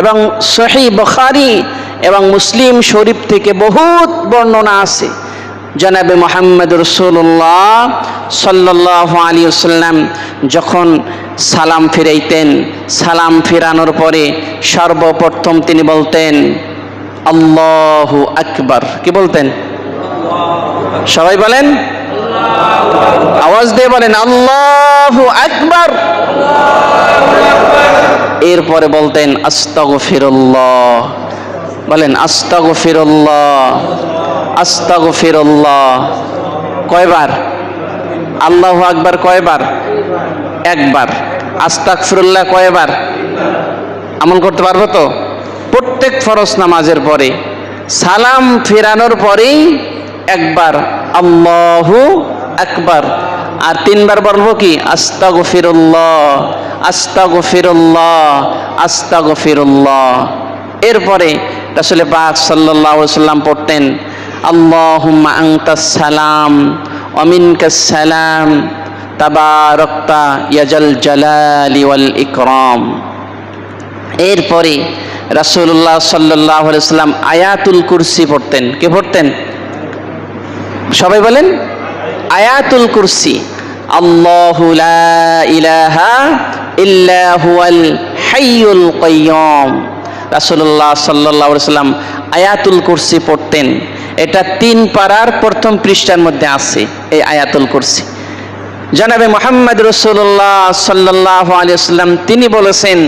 এবং সহি বখারি এবং মুসলিম শরীফ থেকে বহুত বর্ণনা আছে। জনাবে মোহাম্মদ রসুল্লাহ সাল্লাহ আলী সাল্লাম যখন সালাম ফিরাইতেন, সালাম ফিরানোর পরে সর্বপ্রথম তিনি বলতেন, আল্লাহ আকবার। কি বলতেন? সবাই বলেন? আওয়াজ দিয়ে বলেন, আল্লাহ আকবার। এরপরে বলতেন আস্তাগ ফিরল্লাহ বলেন আস্তাগ ফিরল্লাহ আস্তাগ ফিরল্লাহ কয়বার? আল্লাহ আকবার কয়বার? একবার। আস্তাক ফিরুল্লাহ কয়বার? আমল করতে পারব তো? প্রত্যেক ফরজ নামাজের পরে, সালাম ফেরানোর পরেই একবার, আল্লাহু আকবার। আর তিনবার বলব কি? আস্তাগ ফিরুল্লাহ আস্তাগ ফিরুল্লাহ আস্তাগ ফিরুল্লাহ এরপরে রাসুল পাক সাল্লাহ সাল্লাম পড়তেন, আল্লাহুম্মা আংতাস সালাম অমিনকাস সালাম, তাবারকতা ইয়াজাল জালালি ওয়াল ইকরাম। এরপরে রাসূলুল্লাহ সাল্লাহ সাল্লাম আয়াতুল কুরসি পড়তেন। কে পড়তেন? সবাই বলেন? আয়াতুল কুরসি। আল্লাহু ইলাহা ইল্লা হুয়াল হাইয়ুল কাইয়্যুম। সাল্লাম আয়াতুল কুরসি পড়তেন। এটা তিন পারার প্রথম পৃষ্ঠার মধ্যে আছে এই আয়াতুল কুরসি। জনাবে মোহাম্মদ রসুল্লাহ সাল্লাহ আলিয়াল্লাম তিনি বলেছেন,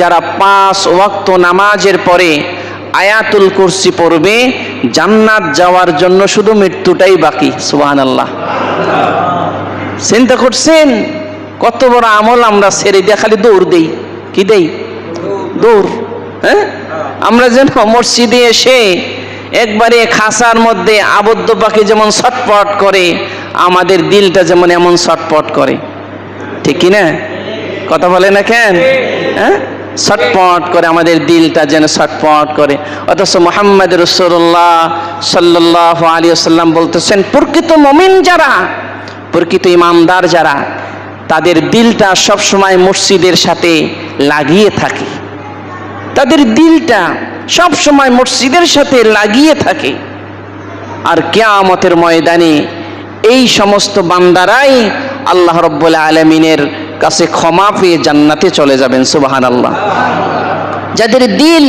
যারা পাঁচ ওয়াক্ত নামাজের পরে আয়াতুল কুরসি পড়বে, জান্নাত যাওয়ার জন্য শুধু মৃত্যুটাই বাকি সুবাহান আল্লাহ চিন্তা করছেন? কত বড় আমল আমরা ছেড়ে দিয়ে খালি দৌড় দেই। কি দেই? দৌড় হ্যাঁ? আমরা যেন মসজিদে এসে একবারে খাসার মধ্যে আবদ্ধ পাখি যেমন ছটপট করে, আমাদের দিলটা যেমন এমন ছটপট করে। ঠিক কি না? কথা বলে না কেন? হ্যাঁ? ছটপট করে আমাদের দিলটা যেন ছটপট করে। অথচ মোহাম্মদ রসুল্লাহ সাল্লাহ আলী আসাল্লাম বলতেছেন, প্রকৃত মমিন যারা প্রকৃত ইমানদার যারা, তাদের দিলটা সবসময় মসজিদের সাথে লাগিয়ে থাকে। তাদের দিলটা সব সময় মসজিদের সাথে লাগিয়ে থাকে। আর কেয়ামতের ময়দানে এই সমস্ত বান্দারাই আল্লাহ রব্বুল আলমিনের কাছে ক্ষমা পেয়ে জান্নাতে চলে যাবেন সুবাহান আল্লাহ যাদের দিল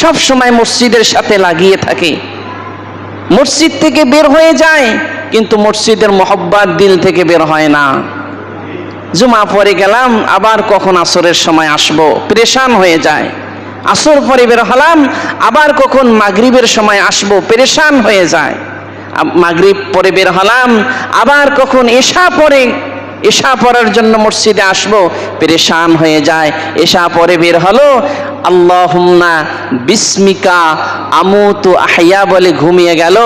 সব সময় মসজিদের সাথে লাগিয়ে থাকে, মসজিদ থেকে বের হয়ে যায় কিন্তু মসজিদের মহব্বাত দিল থেকে বের হয় না। জুমা পরে গেলাম, আবার কখন আসরের সময় আসব? প্রেশান হয়ে যায়। আসর পরে বের হলাম, আবার কখন মাগরিবের সময় আসব? প্রেশান হয়ে যায়। মাগরিব পরে বের হলাম, আবার কখন এশা পরে এশা পড়ার জন্য মসজিদে আসব, পেরেশান হয়ে যায়। এশা পরে বের হলো আল্লাহুম্না বিস্মিকা আমুতু আহিয়া বলে ঘুমিয়ে গেল।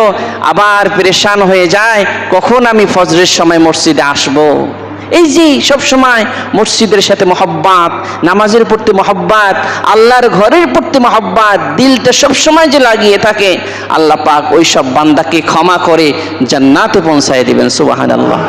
আবার পেরেশান হয়ে যায়, কখন আমি ফজরের সময় মসজিদে আসব? এই যে সব সময় মসজিদের সাথে মহব্বাত, নামাজের প্রতি মহব্বাত, আল্লাহর ঘরের প্রতি মহব্বাত, দিলটা সব সময় যে লাগিয়ে থাকে, আল্লাহ পাক ওই সব বান্দাকে ক্ষমা করে জান্নাতে পৌঁছায় দিবেন সুবাহান আল্লাহ